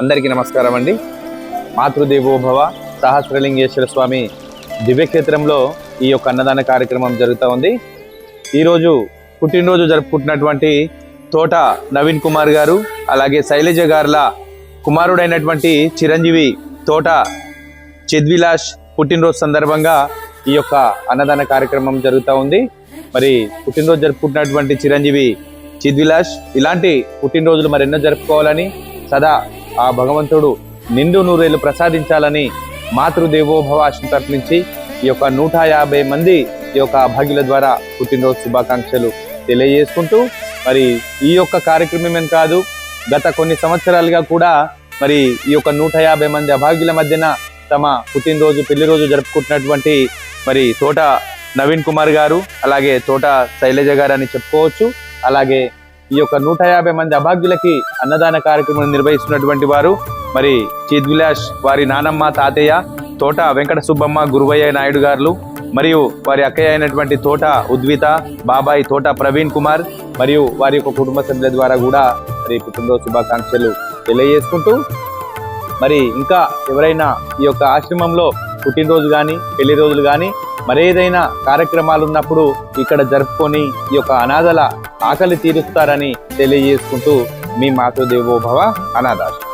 అందరికీ నమస్కారం అండి. మాతృదేవోభవ సహస్రలింగేశ్వర స్వామి దివ్యక్షేత్రంలో ఈ యొక్క అన్నదాన కార్యక్రమం జరుగుతూ ఉంది. ఈరోజు పుట్టినరోజు జరుపుకుంటున్నటువంటి తోట నవీన్ కుమార్ గారు అలాగే శైలజ గారుల కుమారుడైనటువంటి చిరంజీవి తోట చిద్విలాష్ పుట్టినరోజు సందర్భంగా ఈ యొక్క అన్నదాన కార్యక్రమం జరుగుతూ ఉంది. మరి పుట్టినరోజు జరుపుకుంటున్నటువంటి చిరంజీవి చిద్విలాష్ ఇలాంటి పుట్టినరోజులు మరెన్నో జరుపుకోవాలని సదా ఆ భగవంతుడు నిండు నూరేళ్ళు ప్రసాదించాలని మాతృదేవోభవ ఆశ్రమం ఈ యొక్క నూట యాభై మంది ఈ యొక్క అభాగ్యుల ద్వారా పుట్టినరోజు శుభాకాంక్షలు తెలియజేసుకుంటూ మరి ఈ యొక్క కార్యక్రమం కాదు గత కొన్ని సంవత్సరాలుగా కూడా మరి ఈ యొక్క నూట యాభై మంది అభాగ్యుల మధ్యన తమ పుట్టినరోజు పెళ్ళి రోజు జరుపుకుంటున్నటువంటి మరి తోట నవీన్ కుమార్ గారు అలాగే తోట శైలజ గారు అని చెప్పుకోవచ్చు అలాగే ఈ యొక్క నూట యాభై మంది అభాగ్యులకి అన్నదాన కార్యక్రమం నిర్వహిస్తున్నటువంటి వారు మరి చిద్విలాష్ వారి నానమ్మ తాతయ్య తోట వెంకట సుబ్బమ్మ గురువయ్య నాయుడు గారు మరియు వారి అక్కయ్య అయినటువంటి తోట ఉద్విత బాబాయ్ తోట ప్రవీణ్ కుమార్ మరియు వారి యొక్క కుటుంబ సభ్యుల ద్వారా కూడా మరి పుట్టినరోజు శుభాకాంక్షలు తెలియజేసుకుంటూ మరి ఇంకా ఎవరైనా ఈ యొక్క ఆశ్రమంలో పుట్టినరోజు కానీ పెళ్ళి రోజులు కానీ మరేదైనా కార్యక్రమాలు ఉన్నప్పుడు ఇక్కడ జరుపుకొని ఈ యొక్క అనాథల ఆకలి తీరుస్తారని తెలియజేసుకుంటూ మీ మాతృదేవోభవ అనాథాశ్రమం.